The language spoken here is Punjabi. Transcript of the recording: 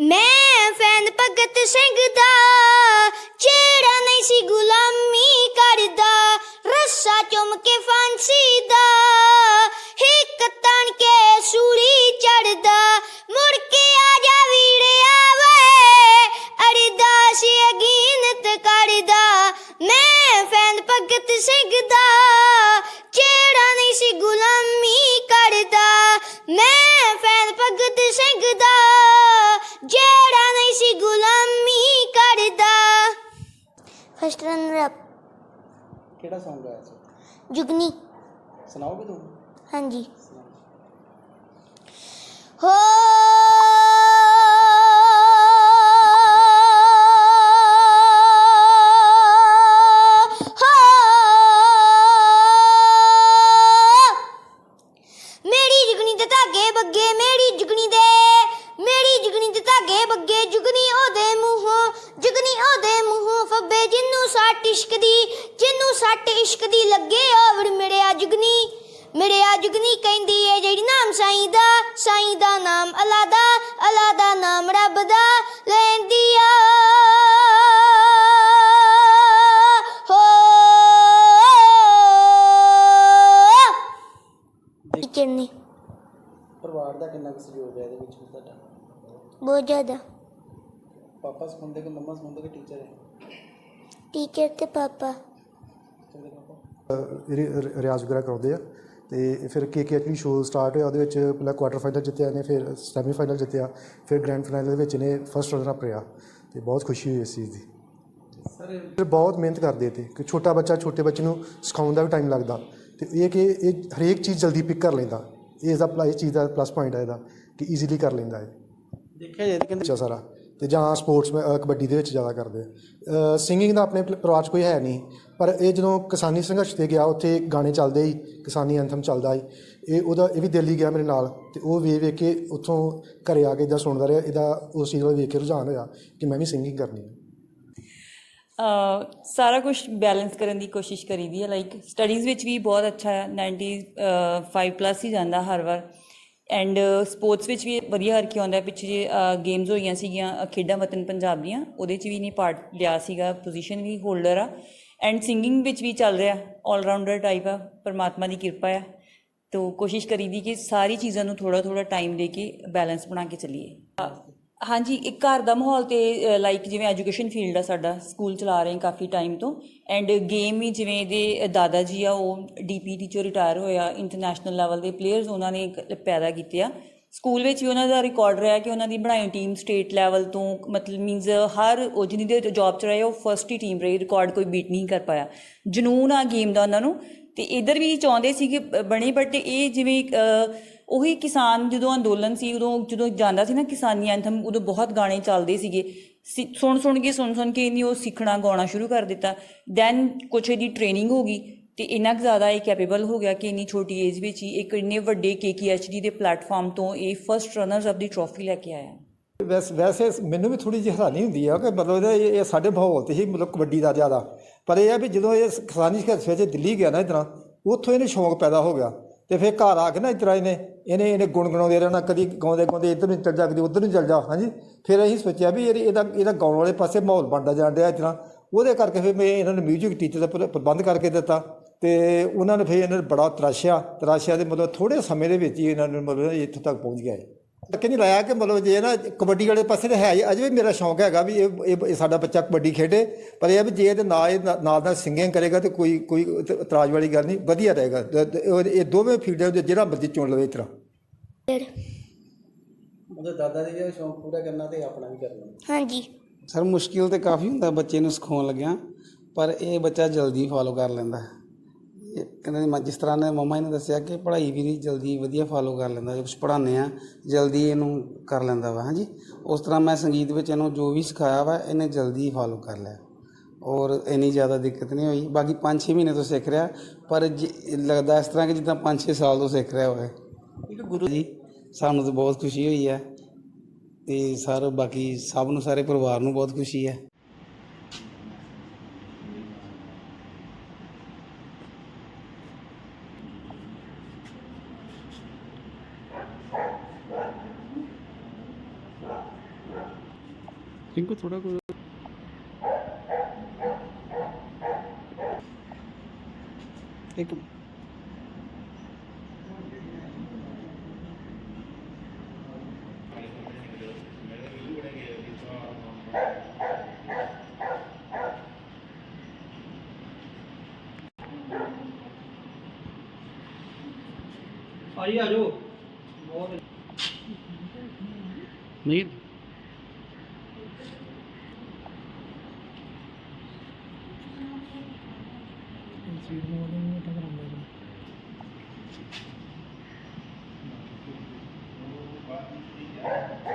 ਮੈਂ ਫੈਨ ਭਗਤ ਸਿੰਘ ਦਾ, ਜਿਹੜਾ ਨਹੀਂ ਸੀ ਗੁਲਾਮੀ ਕਰਦਾ, ਰੱਸਾ ਚੁੰਮ ਕੇ ਫਾਂਸੀ ਦਾ ਹਿੱਕ ਤਣ ਕੇ ਸੂਰੀ ਚੜਦਾ ਮੁੜ ਕੇ ਆ ਜਾ ਵੀੜਿਆ ਵੇ ਅਰਦਾਸ ਅਗੀਨਤ ਕਰਦਾ। ਮੈਂ ਫੈਨ ਭਗਤ ਸਿੰਘ ਦਾ ਫਸਟ ਰਨਰ ਅਪ ਕਿਹੜਾ Song ਗਾਇਆ ਸੀ? ਜੁਗਨੀ ਸੁਣਾਓਗੇ ਤੂੰ ਹਾਂਜੀ। ਸੁਣਾਓ। ਹੋ ਮੇਰੀ ਜੁਗਨੀ ਤੇ ਧਾਗੇ ਬੱਗੇ ਮੇਰੀ ਜੁਗਨੀ ਦੇ ਮੇਰੀ ਜੁਗਨੀ ਤੇ ਧਾਗੇ ਬੱਗੇ ਜੁਗਨੀ ਉਹਦੇ ਜਿੰਨੂੰ ਸੱਟ ਇਸ਼ਕ ਦੀ ਜਿੰਨੂੰ ਸੱਟ ਇਸ਼ਕ ਦੀ ਲੱਗੇ ਆਵੜ ਮਿੜਿਆ ਜੁਗਨੀ ਮਿੜਿਆ ਜੁਗਨੀ ਕਹਿੰਦੀ ਏ ਜਿਹੜੀ ਨਾਮ ਸਾਈਂ ਦਾ ਸਾਈਂ ਦਾ ਨਾਮ ਅੱਲਾ ਦਾ ਅੱਲਾ ਦਾ ਨਾਮ ਰੱਬ ਦਾ ਲੈਂਦੀ ਆ ਹੋ ਟੀਚਰ ਨੇ ਪਰਿਵਾਰ ਦਾ ਕਿੰਨਾ ਕੁ ਸਹਿਯੋਗ ਹੈ ਇਹਦੇ ਵਿੱਚ ਵੀ ਤੁਹਾਡਾ ਬਹੁਤ ਜ਼ਿਆਦਾ ਪਾਪਾ ਸਿਖਾਉਂਦੇ ਕਿ ਮੰਮਾ ਸਿਖਾਉਂਦੇ ਕਿ ਟੀਚਰ ਹੈ ਟੀਚਰ ਤੇ ਪਾਪਾ। ਰਿ- ਰਿਆਜ਼ ਵਗੈਰਾ ਕਰਾਉਂਦੇ ਆ। ਤੇ ਫਿਰ K K HP show start ਹੋਇਆ ਉਹਦੇ ਵਿੱਚ ਪਹਿਲਾਂ ਕੁਆਟਰ ਫਾਈਨਲ ਜਿੱਤਿਆ ਨੇ ਫਿਰ ਸੈਮੀ ਫਾਈਨਲ ਜਿੱਤਿਆ ਫਿਰ ਗ੍ਰੈਂਡ ਫਾਈਨਲ ਦੇ ਵਿੱਚ ਨੇ ਫਸਟ ਰਨਰ ਅਪ ਰਿਹਾ। ਤੇ ਬਹੁਤ ਖੁਸ਼ੀ ਹੋਈ ਇਸ ਚੀਜ਼ ਦੀ। ਸਰ ਫਿਰ ਬਹੁਤ ਮਿਹਨਤ ਕਰਦੇ ਤੇ ਕਿ ਛੋਟਾ ਬੱਚਾ ਛੋਟੇ ਬੱਚੇ ਨੂੰ ਸਿਖਾਉਣ ਦਾ ਵੀ ਟਾਈਮ ਲੱਗਦਾ। ਤੇ ਇਹ ਕਿ ਇਹ ਹਰੇਕ ਚੀਜ਼ ਜਲਦੀ ਪਿਕ ਕਰ ਲੈਂਦਾ। ਇਹ ਇਸ ਦਾ ਚੀਜ਼ ਦਾ ਪਲੱਸ ਪੁਆਇੰਟ ਹੈ ਇਹਦਾ ਕਿ ਈਜ਼ੀਲੀ ਕਰ ਲੈਂਦਾ ਹੈ ਦੇਖਿਆ ਜਾਏ ਤਾਂ ਕਹਿੰਦੇ ਅੱਛਾ ਸਾਰਾ। ਤੇ ਜਾਂ ਸਪੋਰਟਸ ਕਬੱਡੀ ਦੇ ਵਿੱਚ ਜ਼ਿਆਦਾ ਕਰਦੇ ਆ। ਸਿੰਗਿੰਗ ਦਾ ਆਪਣੇ ਪਰਿਵਾਰ 'ਚ ਕੋਈ ਹੈ ਨਹੀਂ, ਪਰ ਇਹ ਜਦੋਂ ਕਿਸਾਨੀ ਸੰਘਰਸ਼ ਤੇ ਗਿਆ, ਉੱਥੇ ਗਾਣੇ ਚੱਲਦੇ ਹੀ ਕਿਸਾਨੀ ਐਂਥਮ ਚੱਲਦਾ ਸੀ। ਇਹ ਉਹਦਾ, ਇਹ ਵੀ ਦਿੱਲੀ ਗਿਆ ਮੇਰੇ ਨਾਲ, ਤੇ ਉਹ ਵੇਖ ਵੇਖ ਕੇ ਉੱਥੋਂ ਘਰੇ ਆ ਕੇ ਇਦਾਂ ਸੁਣਦਾ ਰਿਹਾ ਇਹਦਾ ਉਸ ਚੀਜ਼ ਵੱਲ ਵੇਖ ਕੇ ਰੁਝਾਨ ਹੋਇਆ ਕਿ ਮੈਂ ਵੀ ਸਿੰਗਿੰਗ ਕਰਨੀ ਹੈ ਸਾਰਾ ਕੁਝ ਬੈਲੈਂਸ ਕਰਨ ਦੀ ਕੋਸ਼ਿਸ਼ ਕਰੀਦੀ ਹੈ ਲਾਈਕ ਸਟੱਡੀਜ਼ ਵਿੱਚ ਵੀ ਬਹੁਤ ਅੱਛਾ ਹੈ 95 ਪਲੱਸ ਹੀ ਜਾਂਦਾ ਹਰ ਵਾਰ। ਐਂਡ ਸਪੋਰਟਸ uh, ਵਿੱਚ ਵੀ ਵਧੀਆ ਹਰ ਕੀ ਆਉਂਦਾ ਪਿੱਛੇ ਜੇ ਗੇਮਸ ਹੋਈਆਂ ਸੀਗੀਆਂ ਖੇਡਾਂ ਵਤਨ ਪੰਜਾਬ ਦੀਆਂ, ਉਹਦੇ 'ਚ ਵੀ ਨਹੀਂ ਪਾਰਟ ਲਿਆ ਸੀਗਾ। ਪੋਜੀਸ਼ਨ ਵੀ ਹੋਲਡਰ ਆ। ਐਂਡ ਸਿੰਗਿੰਗ ਵਿੱਚ ਵੀ ਚੱਲ ਰਿਹਾ। 올 ਰਾਊਂਡਰ ਟਾਈਪ ਆ। ਪਰਮਾਤਮਾ ਦੀ ਕਿਰਪਾ ਆ। ਤੋ ਕੋਸ਼ਿਸ਼ ਕਰੀਦੀ ਕਿ ਸਾਰੀ ਚੀਜ਼ਾਂ ਨੂੰ ਥੋੜਾ ਥੋੜਾ ਟਾਈਮ ਦੇ ਕੇ ਬੈਲੈਂਸ ਬਣਾ ਕੇ ਚੱਲੀਏ। ਹਾਂਜੀ, ਇੱਕ ਘਰ ਦਾ ਮਾਹੌਲ ਤੇ ਲਾਈਕ ਜਿਵੇਂ ਐਜੂਕੇਸ਼ਨ ਫੀਲਡ ਆ ਸਾਡਾ ਸਕੂਲ ਚਲਾ ਰਹੇ ਕਾਫੀ ਟਾਈਮ ਤੋਂ। ਐਂਡ ਗੇਮ ਵੀ ਜਿਵੇਂ ਇਹਦੇ ਦਾਦਾ ਜੀ ਆ, ਉਹ ਡੀਪੀਟੀ ਚੋਂ ਰਿਟਾਇਰ ਹੋਇਆ ਇੰਟਰਨੈਸ਼ਨਲ ਲੈਵਲ ਦੇ ਪਲੇਅਰਸ ਉਹਨਾਂ ਨੇ ਪੈਦਾ ਕੀਤੇ ਆ। ਸਕੂਲ ਵਿੱਚ ਵੀ ਉਹਨਾਂ ਦਾ ਰਿਕਾਰਡ ਰਿਹਾ ਕਿ ਉਹਨਾਂ ਦੀ ਬਣਾਈ ਟੀਮ ਸਟੇਟ ਲੈਵਲ ਤੋਂ, ਮਤਲਬ ਮੀਨਸ ਹਰ, ਉਹ ਜਿਹਨੇ ਦੇ ਜੌਬ ਚ ਰਹੇ, ਉਹ ਫਰਸਟ ਹੀ ਟੀਮ ਰਹੀ ਰਿਕਾਰਡ ਕੋਈ ਬੀਟ ਨਹੀਂ ਕਰ ਪਾਇਆ। ਜਨੂਨ ਆ ਗੇਮ ਦਾ ਉਹਨਾਂ ਨੂੰ। ਤੇ ਇਧਰ ਵੀ ਚਾਹੁੰਦੇ ਸੀ ਕਿ ਬਣੇ ਬਟ ਇਹ ਜਿਵੇਂ ਉਹੀ ਕਿਸਾਨ ਜਦੋਂ ਅੰਦੋਲਨ ਸੀ, ਉਦੋਂ ਜਦੋਂ ਜਾਂਦਾ ਸੀ ਨਾ ਕਿਸਾਨੀ ਐਂਥਮ, ਉਦੋਂ ਬਹੁਤ ਗਾਣੇ ਚੱਲਦੇ ਸੀਗੇ। ਸਿ- ਸੁਣ ਸੁਣ ਕੇ, ਸੁਣ ਸੁਣ ਕੇ ਨਹੀਂ ਉਹ ਸਿੱਖਣਾ, ਗਾਉਣਾ ਸ਼ੁਰੂ ਕਰ ਦਿੱਤਾ। ਦੈਨ ਕੁਛ ਇਹਦੀ ਟ੍ਰੇਨਿੰਗ ਹੋ ਗਈ ਤੇ ਇੰਨਾ ਕੁ ਜ਼ਿਆਦਾ ਇਹ ਕੈਪੇਬਲ ਹੋ ਗਿਆ ਕਿ ਇੰਨੀ ਛੋਟੀ ਏਜ ਵਿੱਚ ਹੀ ਇੱਕ ਇੰਨੇ ਵੱਡੇ ਕੇਕੇਐਚਡੀ ਦੇ ਪਲੇਟਫਾਰਮ ਤੋਂ ਇਹ ਫਰਸਟ ਰਨਰਸ ਅਪ ਦੀ ਟਰੋਫੀ ਲੈ ਕੇ ਆਇਆ। ਵੈਸੇ ਵੈਸੇ ਮੈਨੂੰ ਵੀ ਥੋੜੀ ਜਿਹੀ ਹੈਰਾਨੀ ਹੁੰਦੀ ਆ ਕਿ ਮਤਲਬ ਇਹਦਾ ਇਹ ਇਹ ਸਾਡੇ ਮਾਹੌਲ ਤੇ ਹੀ ਮਤਲਬ ਕਬੱਡੀ ਦਾ ਜ਼ਿਆਦਾ। ਪਰ ਇਹ ਆ ਵੀ ਜਦੋਂ ਇਹ ਕਿਸਾਨੀ ਸੰਘਰਸ਼ ਵਿੱਚ ਦਿੱਲੀ ਗਿਆ ਨਾ ਇਸ ਉੱਥੋਂ ਇਹਨੂੰ ਸ਼ੌਂਕ ਪੈਦਾ ਹੋ ਗਿਆ। ਤੇ ਫਿਰ ਘਰ ਆ ਕੇ ਨਾ ਇਸ ਇਹਨੇ ਇਹਨੇ ਇਹਨੇ ਗੁਣਗੁਣਾਉਂਦੇ ਰਹਿਣਾ, ਕਦੀ ਗਾਉਂਦੇ ਗਾਉਂਦੇ ਇੱਧਰ ਨੂੰ ਚੱਲ ਜਾ, ਕਦੀ ਉੱਧਰ ਨੂੰ ਚੱਲ ਜਾ, ਹਾਂਜੀ। ਫਿਰ ਅਸੀਂ ਸੋਚਿਆ ਵੀ ਇਹਦੇ- ਇਹਦਾ ਇਹਦਾ ਗਾਉਣ ਵਾਲੇ ਪਾਸੇ ਮਾਹੌਲ ਬਣਦਾ ਜਾਣ ਰਿਹਾ ਇਸ ਉਹਦੇ ਕਰਕੇ ਫਿਰ ਮੈਂ ਇਹਨਾਂ ਨੂੰ ਮਿਊਜ਼ਿਕ ਟੀਚਰ ਦਾ ਪ੍ਰਬੰਧ ਕਰਕੇ ਦਿੱਤਾ। ਤੇ ਉਹਨਾਂ ਨੇ ਫਿਰ ਇਹਨਾਂ ਨੂੰ ਬੜਾ ਤਰਾਸ਼ਿਆ। ਤਰਾਸ਼ਿਆ ਦੇ ਮਤਲਬ ਥੋੜੇ ਸਮੇਂ ਦੇ ਵਿੱਚ ਹੀ ਇਹਨਾਂ ਨੂੰ ਮਤਲਬ ਇੱਥੋਂ ਤੱਕ ਪਹੁੰਚ ਗਿਆ ਹੈ ਕਿ ਨਹੀਂ ਲਾਇਆ ਕਿ ਮਤਲਬ ਜੇ ਨਾ ਕਬੱਡੀ ਵਾਲੇ ਪਾਸੇ ਤਾਂ ਹੈ ਅਜੇ ਵੀ ਮੇਰਾ ਸ਼ੌਂਕ ਹੈਗਾ ਵੀ ਇਹ ਇਹ- ਸਾਡਾ ਬੱਚਾ ਕਬੱਡੀ ਖੇਡੇ। ਪਰ ਇਹ ਵੀ ਜੇ ਇਹਦੇ ਨਾਲ ਇਹ ਨਾਲ ਨਾਲ ਸਿੰਗਿੰਗ ਕਰੇਗਾ ਤੇ ਕੋਈ ਕੋਈ ਇਤ- ਇਤਰਾਜ਼ ਵਾਲੀ ਗੱਲ ਨਹੀਂ। ਵਧੀਆ ਰਹੇਗਾ। ਇਹ ਦੋਵੇਂ ਫੀਲਡਾਂ ਦੇ ਜਿਹੜਾ ਮਰਜ਼ੀ ਚੁਣ ਲਵੇ ਤਰ੍ਹਾਂ ਉਹਦੇ ਦਾਦਾ ਜੀ ਦਾ ਸ਼ੌਂਕ ਪੂਰਾ ਕਰਨਾ ਤੇ ਆਪਣਾ ਵੀ ਕਰਨਾ। ਹਾਂਜੀ। ਸਰ ਮੁਸ਼ਕਿਲ ਤੇ ਕਾਫੀ ਹੁੰਦਾ ਬੱਚੇ ਨੂੰ ਸਿਖਾਉਣ ਲੱਗਿਆ ਪਰ ਇਹ ਬੱਚਾ ਜਲਦੀ ਫਾਲੋ ਕਰ ਲੈਂਦਾ। ਕਹਿੰਦੇ ਮੈਂ ਜਿਸ ਤਰ੍ਹਾਂ ਨੇ ਮਮਾ ਨੇ ਦੱਸਿਆ ਕਿ ਪੜ੍ਹਾਈ ਵੀ ਨਹੀਂ ਜਲਦੀ ਵਧੀਆ ਫਾਲੋ ਕਰ ਲੈਂਦਾ ਜੋ ਕੁਝ ਪੜ੍ਹਾਉਂਦੇ ਆ ਜਲਦੀ ਇਹਨੂੰ ਕਰ ਲੈਂਦਾ ਵਾ ਹਾਂਜੀ। ਉਸ ਤਰ੍ਹਾਂ ਮੈਂ ਸੰਗੀਤ ਵਿੱਚ ਇਹਨੂੰ ਜੋ ਵੀ ਸਿਖਾਇਆ ਵਾ ਇਹਨੇ ਜਲਦੀ ਫਾਲੋ ਕਰ ਲਿਆ। ਔਰ ਇੰਨੀ ਜ਼ਿਆਦਾ ਦਿੱਕਤ ਨਹੀਂ ਹੋਈ ਬਾਕੀ 5-6 ਮਹੀਨੇ ਤੋਂ ਸਿੱਖ ਰਿਹਾ ਪਰ ਜੇ- ਲੱਗਦਾ ਇਸ ਤਰ੍ਹਾਂ ਕਿ ਜਿੱਦਾਂ 5-6 ਸਾਲ ਤੋਂ ਸਿੱਖ ਰਿਹਾ ਹੋਵੇ। ਇੱਕ ਗੁਰੂ ਜੀ ਸਾਨੂੰ ਤਾਂ ਬਹੁਤ ਖੁਸ਼ੀ ਹੋਈ ਹੈ ਤੇ ਸਰ ਬਾਕੀ ਸਭ ਨੂੰ ਸਾਰੇ ਪਰਿਵਾਰ ਨੂੰ ਬਹੁਤ ਖੁਸ਼ੀ ਹੈ। ਰਿੰਕੂ ਥੋੜਾ ਕੋਈ ਇੱਕ ਭਾਜੀ ਆ ਜਾਓ ਬਹੁਤ ਨਹੀਂ ਸਵੀਟ ਨੂੰ ਉਹਦੇ ਨੂੰ ਤਾਂ ਕਰਾਉਂਦਾ ਜੀ Thank you.